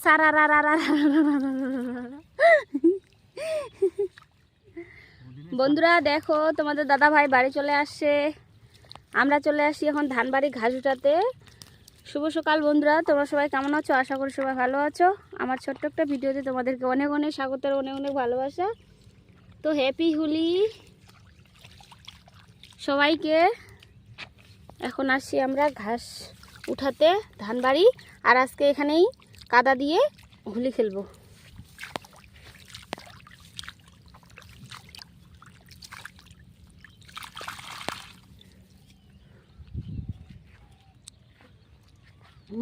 বন্ধুরা, দেখো, তোমাদের দাদা ভাই বাড়ি চলে আসছে। আমরা চলে আসি এখন ধানবাড়ি ঘাস উঠাতে শুভ সকাল বন্ধুরা, তোমরা সবাই কেমন আছো? আশা করি সবাই ভালো আছো। আমার ছোট্ট একটা ভিডিওতে তোমাদেরকে অনেক অনেক স্বাগতের অনেক অনেক ভালোবাসা। তো হ্যাপি হুলি সবাইকে। এখন আসি আমরা ঘাস উঠাতে, ধানবাড়ি। আর আজকে এখানেই কাদা দিয়ে হোলি খেলব।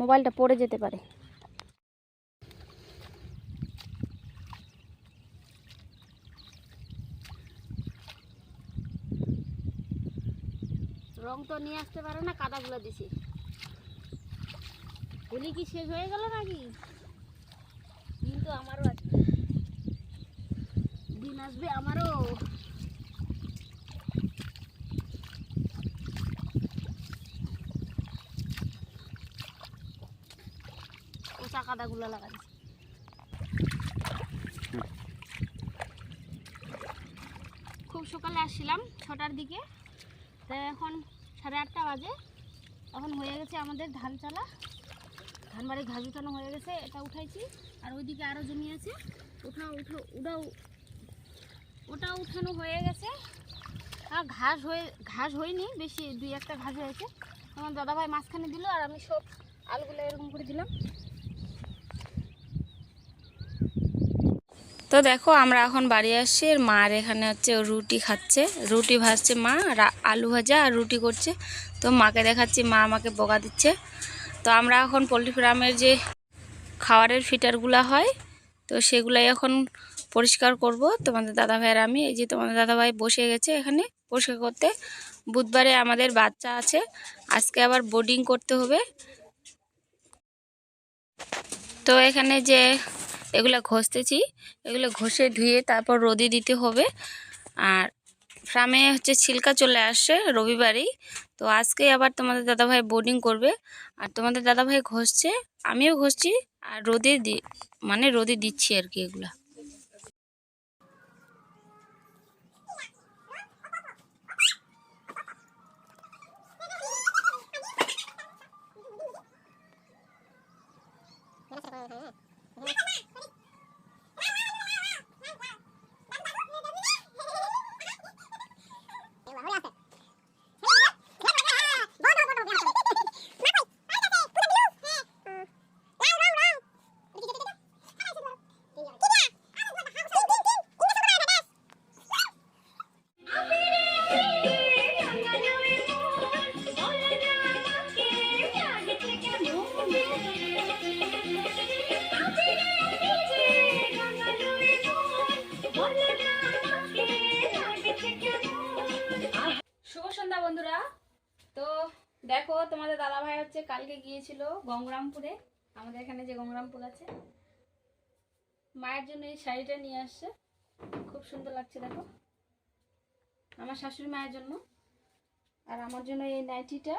মোবাইলটা পড়ে যেতে পারে। রং তো নিয়ে আসতে পারে না, কাদাগুলো দিছি। হোলি কি শেষ হয়ে গেল নাকি? দিন তো আমারও আসবে দিন আসবে আমারও। ওচা কাদাগুলো লাগাচ্ছি খুব সকালে আসছিলাম ছটার দিকে। তাই এখন সাড়ে আটটা বাজে। এখন হয়ে গেছে আমাদের ধান চালা। ধান বাড়ি ঘাস উঠানো হয়ে গেছে, এটা উঠাইছি। আর ওইদিকে আরও জমি আছে। ওঠা উঠো ওটাও ওটা উঠানো হয়ে গেছে। আর ঘাস হয়ে ঘাস হয়নি, বেশি দুই একটা ঘাস হয়েছে। আমার দাদাভাই মাঝখানে দিল আর আমি সব আলুগুলো এরকম করে দিলাম। তো দেখো, আমরা এখন বাড়ি আসছি। আর মার এখানে হচ্ছে রুটি খাচ্ছে। রুটি ভাজছে মা আলু ভাজা আর রুটি করছে। তো মাকে দেখাচ্ছি, মা আমাকে বকা দিচ্ছে। তো আমরা এখন পোলট্রি ফার্মের যে খাবারের ফিটারগুলো হয়, তো সেগুলাই এখন পরিষ্কার করব। তোমাদের দাদা ভাইয়ের আমি, এই যে তোমাদের দাদা ভাই বসে গেছে এখানে পরিষ্কার করতে। বুধবারে আমাদের বাচ্চা আছে, আজকে আবার বোর্ডিং করতে হবে। তো এখানে যে এগুলো ঘষতেছি, এগুলো ঘষে ধুয়ে তারপর রোদে দিতে হবে। আর ফার্মে হচ্ছে ছিলকা চলে আসছে রবিবারই। তো আজকে আবার তোমাদের দাদাভাই বোর্ডিং করবে। আর তোমাদের দাদাভাই ঘষছে, আমিও ঘষছি, আর রোদে দি মানে রোদে দিচ্ছি আর কি এগুলা। তোমাদের দাদা ভাই হচ্ছে কালকে গিয়েছিল গঙ্গরামপুরে। আমাদের এখানে যে গঙ্গরামপুর আছে। মায়ের জন্য এই শাড়িটা নিয়ে আসছে। খুব সুন্দর লাগছে, দেখো। আমার শাশুড়ি মায়ের জন্য। আর আমার জন্য এই নাইটিটা।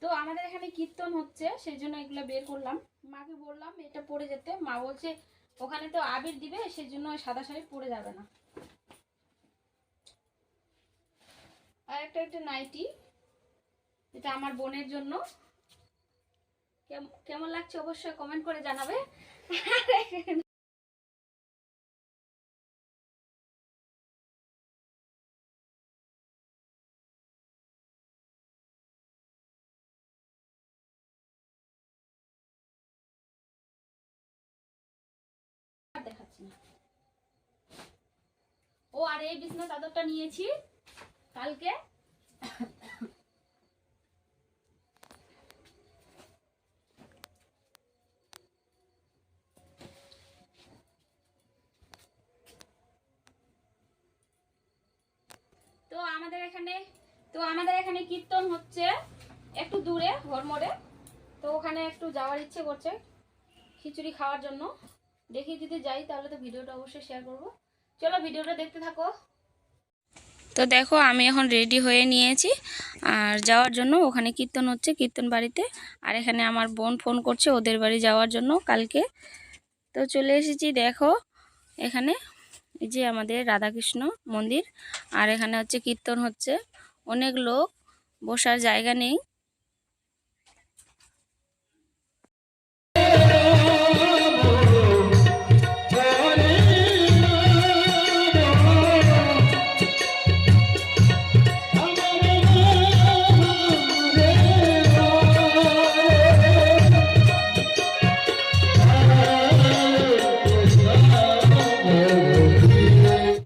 তো আমাদের এখানে কীর্তন হচ্ছে, সেই জন্য এগুলো বের করলাম। মাকে বললাম, এটা পরে যেতে। মা বলছে, ওখানে তো আবির দিবে, সেই জন্য সাদা শাড়ি পরে যাবে না। আর একটা একটা নাইটি। এটা আমার বোনের জন্য। কেমন লাগছে অবশ্যই কমেন্ট করে জানাবে। ও, আর এই বিছনা চাদরটা নিয়েছি কালকে। আমাদের এখানে, তো আমাদের এখানে কীর্তন হচ্ছে একটু দূরে হরমোড়ে তো ওখানে একটু যাওয়ার ইচ্ছে করছে খিচুড়ি খাওয়ার জন্য। দেখি যদি যাই, তাহলে তো ভিডিওটা অবশ্যই শেয়ার করব। চলো ভিডিওটা দেখতে থাকো। তো দেখো, আমি এখন রেডি হয়ে নিয়েছি, আর যাওয়ার জন্য ওখানে কীর্তন হচ্ছে, কীর্তন বাড়িতে। আর এখানে আমার বোন ফোন করছে ওদের বাড়ি যাওয়ার জন্য কালকে। তো চলে এসেছি, দেখো, এখানে এই যে আমাদের রাধাকৃষ্ণ মন্দির, আর এখানে হচ্ছে কীর্তন হচ্ছে। অনেক লোক বসার জায়গা নেই।